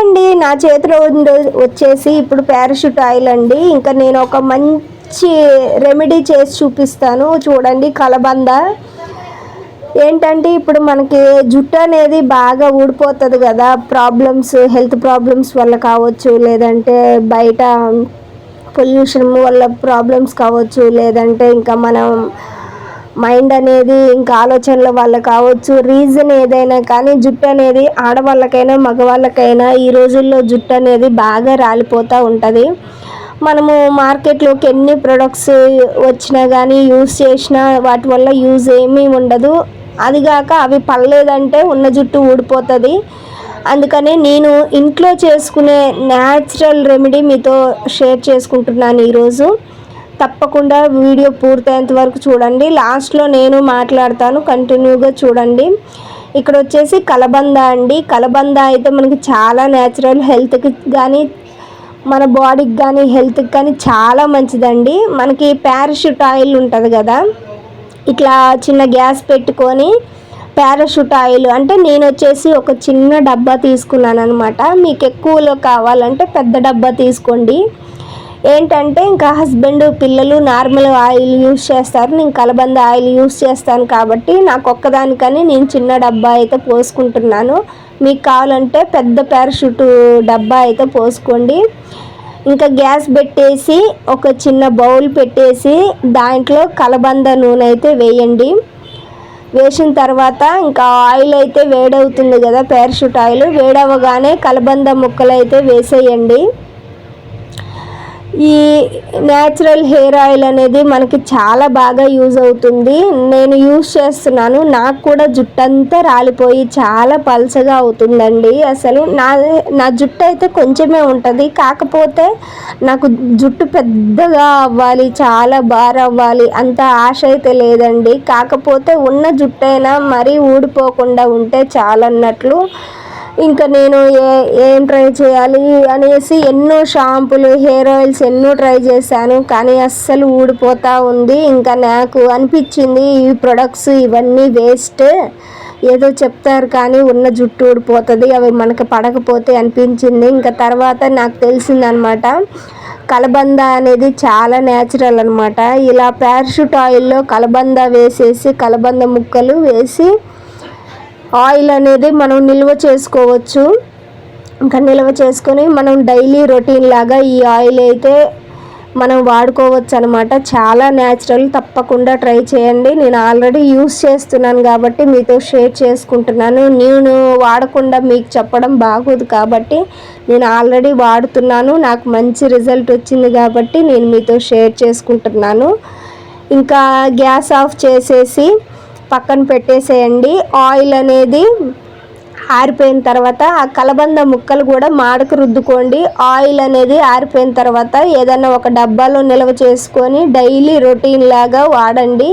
అండి. నా చేతిలో వచ్చేసి ఇప్పుడు పారాషూట్ ఆయిల్ అండి. ఇంకా నేను ఒక మంచి రెమెడీ చేసి చూపిస్తాను. చూడండి కలబంద. ఏంటంటే ఇప్పుడు మనకి జుట్టు అనేది బాగా ఊడిపోతుంది కదా. ప్రాబ్లమ్స్ హెల్త్ ప్రాబ్లమ్స్ వల్ల కావచ్చు లేదంటే బయట పొల్యూషన్ వల్ల ప్రాబ్లమ్స్ కావచ్చు లేదంటే ఇంకా మనం మైండ్ అనేది ఇంకా ఆలోచనల వల్ల కావచ్చు రీజన్ ఏదైనా కానీ జుట్టు అనేది ఆడవాళ్ళకైనా మగవాళ్ళకైనా ఈ రోజుల్లో జుట్టు అనేది బాగా రాలిపోతూ ఉంటుంది. మనము మార్కెట్లోకి ఎన్ని ప్రొడక్ట్స్ వచ్చినా కానీ యూస్ చేసినా వాటి వల్ల యూజ్ ఏమీ ఉండదు. అదిగాక అవి పడలేదంటే ఉన్న జుట్టు ఊడిపోతుంది. అందుకనే నేను ఇంట్లో చేసుకునే న్యాచురల్ రెమెడీ మీతో షేర్ చేసుకుంటున్నాను ఈరోజు. తప్పకుండా వీడియో పూర్తయ్యేంత వరకు చూడండి. లాస్ట్లో నేను మాట్లాడతాను. కంటిన్యూగా చూడండి. ఇక్కడ వచ్చేసి కలబంద అండి. కలబంద అయితే మనకి చాలా న్యాచురల్ హెల్త్కి కానీ మన బాడీకి కానీ హెల్త్కి కానీ చాలా మంచిదండి. మనకి పారాషూట్ ఆయిల్ ఉంటుంది కదా. ఇట్లా చిన్న గ్యాస్ పెట్టుకొని పారాషూట్ ఆయిల్ అంటే నేను వచ్చేసి ఒక చిన్న డబ్బా తీసుకున్నాను అనమాట మీకు ఎక్కువలో కావాలంటే పెద్ద డబ్బా తీసుకోండి. ఏంటంటే ఇంకా హస్బెండ్ పిల్లలు నార్మల్ ఆయిల్ యూస్ చేస్తారు. నేను కలబంద ఆయిల్ యూస్ చేస్తాను కాబట్టి నాకు ఒక్కదానికని నేను చిన్న డబ్బా అయితే పోసుకుంటున్నాను. మీకు కావాలంటే పెద్ద పారాషూట్ డబ్బా అయితే పోసుకోండి. ఇంకా గ్యాస్ పెట్టేసి ఒక చిన్న బౌల్ పెట్టేసి దాంట్లో కలబంద నూనె అయితే వేయండి. వేసిన తర్వాత ఇంకా ఆయిల్ అయితే వేడవుతుంది కదా పారాషూట్ ఆయిల్. వేడవగానే కలబంద ముక్కలు అయితే వేసేయండి. ఈ న్యాచురల్ హెయిర్ ఆయిల్ అనేది మనకి చాలా బాగా యూజ్ అవుతుంది. నేను యూజ్ చేస్తున్నాను. నాకు కూడా జుట్టు అంతా రాలిపోయి చాలా పల్చగా అవుతుందండి. అసలు నా నా జుట్టు అయితే కొంచెమే ఉంటుంది. కాకపోతే నాకు జుట్టు పెద్దగా అవ్వాలి చాలా బాగా అవ్వాలి అంత ఆశ అయితే లేదండి. కాకపోతే ఉన్న జుట్టైనా మరీ ఊడిపోకుండా ఉంటే చాలన్నట్లు ఇంకా నేను ఏ ఏం ట్రై చేయాలి అనేసి ఎన్నో షాంపులు హెయిర్ ఆయిల్స్ ఎన్నో ట్రై చేశాను. కానీ అస్సలు ఊడిపోతూ ఉంది. ఇంకా నాకు అనిపించింది ఈ ప్రొడక్ట్స్ ఇవన్నీ వేస్ట్ ఏదో చెప్తారు కానీ ఉన్న జుట్టు ఊడిపోతుంది. అవి మనకు పడకపోతే అనిపించింది. ఇంకా తర్వాత నాకు తెలిసిందనమాట కలబంద అనేది చాలా న్యాచురల్ అనమాట. ఇలా పారాషూట్ ఆయిల్లో కలబంద వేసేసి కలబంద ముక్కలు వేసి ఆయిల్ అనేది మనం నిల్వ చేసుకోవచ్చు. ఇంకా నిల్వ చేసుకొని మనం డైలీ రొటీన్ లాగా ఈ ఆయిల్ అయితే మనం వాడుకోవచ్చు అనమాట చాలా న్యాచురల్ తప్పకుండా ట్రై చేయండి. నేను ఆల్రెడీ యూస్ చేస్తున్నాను కాబట్టి మీతో షేర్ చేసుకుంటున్నాను. నేను వాడకుండా మీకు చెప్పడం బాగోదు కాబట్టి నేను ఆల్రెడీ వాడుతున్నాను. నాకు మంచి రిజల్ట్ వచ్చింది కాబట్టి నేను మీతో షేర్ చేసుకుంటున్నాను. ఇంకా గ్యాస్ ఆఫ్ చేసేసి పక్కన పెట్టేసేయండి. ఆయిల్ అనేది ఆరిపోయిన తర్వాత ఆ కలబంద ముక్కలు కూడా మాడకు రుద్దుకోండి. ఆయిల్ అనేది ఆరిపోయిన తర్వాత ఏదైనా ఒక డబ్బాలో నిల్వ చేసుకొని డైలీ రొటీన్ లాగా వాడండి.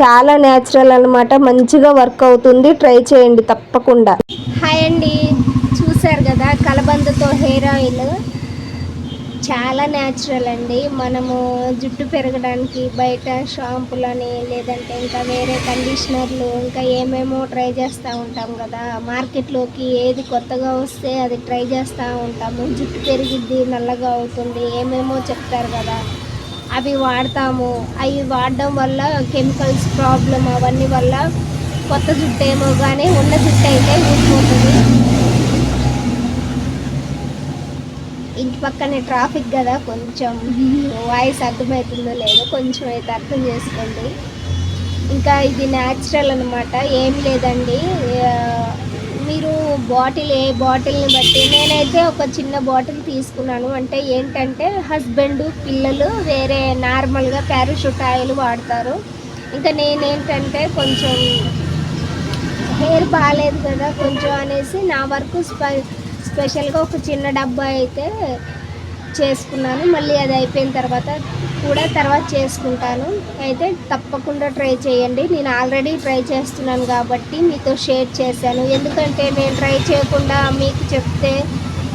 చాలా న్యాచురల్ అనమాట మంచిగా వర్క్ అవుతుంది. ట్రై చేయండి తప్పకుండా. హాయ్ అండి. చూసారు కదా కలబందతో హెయిర్ ఆయిల్. చాలా న్యాచురల్ అండి. మనము జుట్టు పెరగడానికి బయట షాంపులని లేదంటే ఇంకా వేరే కండిషనర్లు ఇంకా ఏమేమో ట్రై చేస్తూ ఉంటాం కదా. మార్కెట్లోకి ఏది కొత్తగా వస్తే అది ట్రై చేస్తూ ఉంటాము. జుట్టు పెరిగిద్ది నల్లగా అవుతుంది ఏమేమో చెప్తారు కదా. అవి వాడతాము. అవి వాడడం వల్ల కెమికల్స్ ప్రాబ్లం అవన్నీ వల్ల కొత్త జుట్టు ఏమో కానీ ఉన్న జుట్టు అయితే ఊడిపోతుంది. ఇంటి పక్కనే ట్రాఫిక్ కదా కొంచెం వాయిస్ అర్థమవుతుందో లేదో కొంచెం అయితే అర్థం చేసుకోండి. ఇంకా ఇది న్యాచురల్ అనమాట ఏం లేదండి. మీరు బాటిల్ ఏ బాటిల్ని బట్టి నేనైతే ఒక చిన్న బాటిల్ తీసుకున్నాను. అంటే ఏంటంటే హస్బెండ్ పిల్లలు వేరే నార్మల్గా ప్యారాషూట్ ఆయిల్ వాడతారు. ఇంకా నేనేంటంటే కొంచెం హెయిర్ బాగాలేదు కదా కొంచెం అనేసి నా వరకు స్పై స్పెషల్గా ఒక చిన్న డబ్బా అయితే చేసుకున్నాను. మళ్ళీ అది అయిపోయిన తర్వాత కూడా తర్వాత చేసుకుంటాను. అయితే తప్పకుండా ట్రై చేయండి. నేను ఆల్రెడీ ట్రై చేస్తున్నాను కాబట్టి మీతో షేర్ చేశాను. ఎందుకంటే నేను ట్రై చేయకుండా మీకు చెప్తే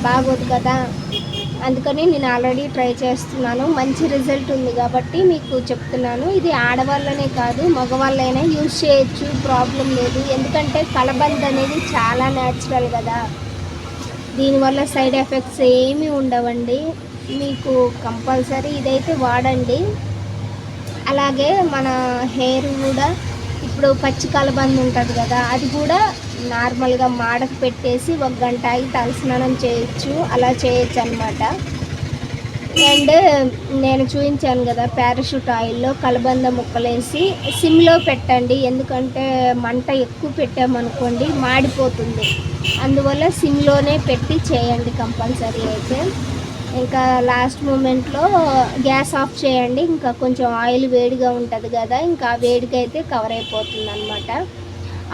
బాగోదు కదా? అందుకని నేను ఆల్రెడీ ట్రై చేస్తున్నాను. మంచి రిజల్ట్ ఉంది కాబట్టి మీకు చెప్తున్నాను. ఇది ఆడవాళ్ళనే కాదు మగవాళ్ళైనా యూజ్ చేయొచ్చు. ప్రాబ్లం లేదు. ఎందుకంటే కలబంద్ అనేది చాలా న్యాచురల్ కదా? దీనివల్ల సైడ్ ఎఫెక్ట్స్ ఏమీ ఉండవండి. మీకు కంపల్సరీ ఇదైతే వాడండి. అలాగే మన హెయిర్ కూడా ఇప్పుడు పచ్చి కలబంద ఉంటుంది కదా అది కూడా నార్మల్గా మాడకు పెట్టేసి ఒక గంట ఆగి తలస్నానం చేయొచ్చు. అలా చేయొచ్చు అనమాట అండ్ నేను చూపించాను కదా పారాషూట్ ఆయిల్లో కలబంద ముక్కలేసి సిమ్లో పెట్టండి. ఎందుకంటే మంట ఎక్కువ పెట్టామనుకోండి మాడిపోతుంది. అందువల్ల సిమ్లోనే పెట్టి చేయండి కంపల్సరీ అయితే. ఇంకా లాస్ట్ మూమెంట్లో గ్యాస్ ఆఫ్ చేయండి. ఇంకా కొంచెం ఆయిల్ వేడిగా ఉంటుంది కదా ఇంకా వేడిగా అయితే కవర్ అయిపోతుంది అనమాట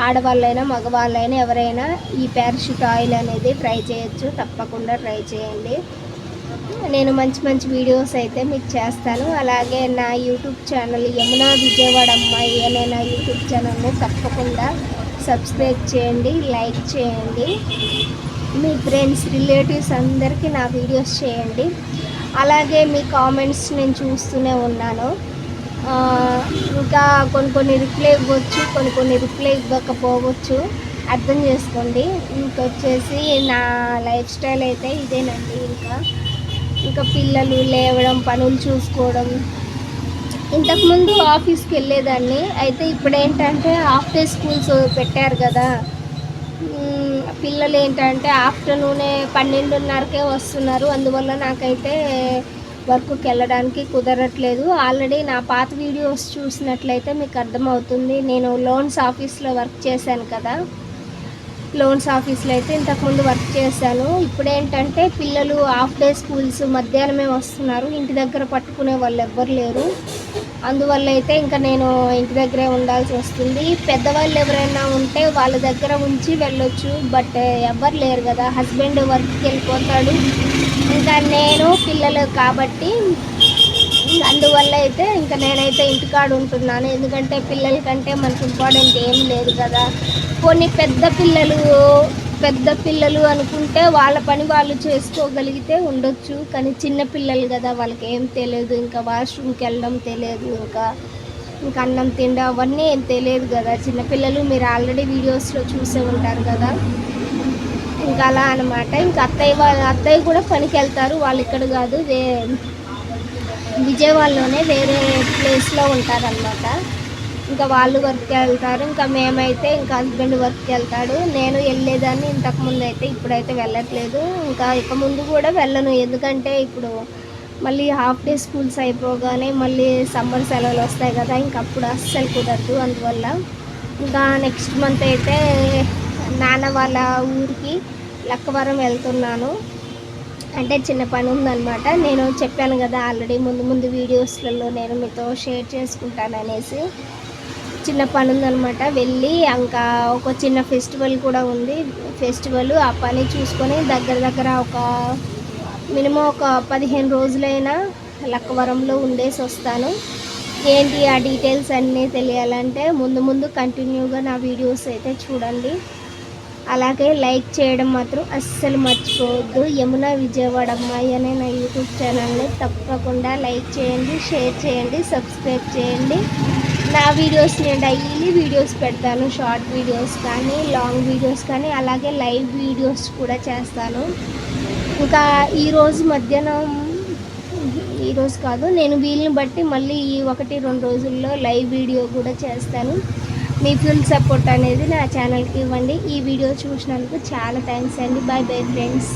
ఆడవాళ్ళైనా మగవాళ్ళైనా ఎవరైనా ఈ పారాషూట్ ఆయిల్ అనేది ట్రై చేయొచ్చు. తప్పకుండా ట్రై చేయండి. నేను మంచి మంచి వీడియోస్ అయితే మీకు చేస్తాను. అలాగే నా యూట్యూబ్ ఛానల్ యమునా విజయవాడ అమ్మాయి అనే నా యూట్యూబ్ ఛానల్ని తప్పకుండా సబ్స్క్రైబ్ చేయండి లైక్ చేయండి. మీ ఫ్రెండ్స్ రిలేటివ్స్ అందరికీ నా వీడియోస్ చేయండి. అలాగే మీ కామెంట్స్ నేను చూస్తూనే ఉన్నాను. ఇంకా కొన్ని కొన్ని రిప్లై ఇవ్వచ్చు కొన్ని కొన్ని రిప్లై ఇవ్వకపోవచ్చు. అర్థం చేసుకోండి. ఇంకొచ్చేసి నా లైఫ్ స్టైల్ అయితే ఇదేనండి ఇంకా. ఇంకా పిల్లలు లేవడం పనులు చూసుకోవడం. ఇంతకుముందు ఆఫీస్కి వెళ్ళేదాన్ని. అయితే ఇప్పుడు ఏంటంటే హాఫ్ డే స్కూల్స్ పెట్టారు కదా. పిల్లలు ఏంటంటే ఆఫ్టర్నూనే పన్నెండున్నరకే వస్తున్నారు. అందువల్ల నాకైతే వర్క్కి వెళ్ళడానికి కుదరట్లేదు. ఆల్రెడీ నా పాత వీడియోస్ చూసినట్లయితే మీకు అర్థమవుతుంది. నేను లోన్స్ ఆఫీస్లో వర్క్ చేశాను కదా. లోన్స్ ఆఫీస్లో అయితే ఇంతకుముందు వర్క్ చేశాను. ఇప్పుడు ఏంటంటే పిల్లలు హాఫ్ డే స్కూల్స్ మధ్యాహ్నమే వస్తున్నారు. ఇంటి దగ్గర పట్టుకునే వాళ్ళు ఎవ్వరు లేరు. అందువల్ల అయితే ఇంకా నేను ఇంటి దగ్గరే ఉండాల్సి వస్తుంది. పెద్దవాళ్ళు ఎవరైనా ఉంటే వాళ్ళ దగ్గర ఉంచి వెళ్ళొచ్చు. బట్ ఎవ్వరు లేరు కదా. హస్బెండ్ వర్క్కి వెళ్ళిపోతాడు. ఇంకా నేను పిల్లలు కాబట్టి అందువల్ల అయితే ఇంకా నేనైతే ఇంటికాడ ఉంటున్నాను. ఎందుకంటే పిల్లల కంటే మనకు ఇంపార్టెంట్ ఏం లేదు కదా. కొన్ని పెద్ద పిల్లలు పెద్ద పిల్లలు అనుకుంటే వాళ్ళ పని వాళ్ళు చేసుకోగలిగితే ఉండొచ్చు. కానీ చిన్న పిల్లలు కదా వాళ్ళకి ఏం తెలియదు. ఇంకా వాష్రూమ్కి వెళ్ళడం తెలియదు. ఇంకా ఇంకా అన్నం తిండం అవన్నీ ఏం తెలియదు కదా. చిన్నపిల్లలు మీరు ఆల్రెడీ వీడియోస్లో చూసే ఉంటారు కదా. ఇంకా అలా అనమాట ఇంకా అత్తయ్య వాళ్ళ అత్తయ్య కూడా పనికి వెళ్తారు. వాళ్ళు ఇక్కడ కాదు వే విజయవాడలోనే వేరే ప్లేస్లో ఉంటారనమాట ఇంకా వాళ్ళు వర్క్కి వెళ్తారు ఇంకా మేమైతే ఇంకా హస్బెండ్ వర్క్కి వెళ్తాడు నేను వెళ్ళేదాన్ని ఇంతకుముందు అయితే ఇప్పుడైతే వెళ్ళట్లేదు. ఇంకా ఇక ముందు కూడా వెళ్ళను ఎందుకంటే ఇప్పుడు మళ్ళీ హాఫ్ డే స్కూల్స్ అయిపోగానే మళ్ళీ సమ్మర్ సెలవులు వస్తాయి కదా ఇంక అప్పుడు అస్సలు కుదరదు. అందువల్ల ఇంకా నెక్స్ట్ మంత్ అయితే నాన్న వాళ్ళ ఊరికి లక్కవరం వెళ్తున్నాను. అంటే చిన్న పని ఉందన్నమాట. నేను చెప్పాను కదా ఆల్రెడీ ముందు ముందు వీడియోస్లలో నేను మీతో షేర్ చేసుకుంటాను అనేసి. చిన్న పని ఉందన్నమాట. వెళ్ళి ఇంకా ఒక చిన్న ఫెస్టివల్ కూడా ఉంది. ఫెస్టివల్ ఆ పని చూసుకొని దగ్గర దగ్గర ఒక మినిమం ఒక పదిహేను రోజులైనా లక్కవరంలో ఉండేసి వస్తాను. ఏంటి ఆ డీటెయిల్స్ అన్నీ తెలియాలంటే ముందు ముందు కంటిన్యూగా నా వీడియోస్ అయితే చూడండి. అలాగే లైక్ చేయడం మాత్రం అస్సలు మర్చిపోవద్దు. యమున విజయవాడ అమ్మాయి అనే నా యూట్యూబ్ ఛానల్ని తప్పకుండా లైక్ చేయండి షేర్ చేయండి సబ్స్క్రైబ్ చేయండి. నా వీడియోస్ నేను డైలీ వీడియోస్ పెడతాను షార్ట్ వీడియోస్ కానీ లాంగ్ వీడియోస్ కానీ అలాగే లైవ్ వీడియోస్ కూడా చేస్తాను. ఇంకా ఈరోజు మధ్యాహ్నం ఈరోజు కాదు నేను వీళ్ళని బట్టి మళ్ళీ ఈ ఒకటి రెండు రోజుల్లో లైవ్ వీడియో కూడా చేస్తాను. మీ ఫుల్ సపోర్ట్ అనేది నా ఛానల్కి ఇవ్వండి. ఈ వీడియో చూసినందుకు చాలా థ్యాంక్స్ అండి. Bye bye friends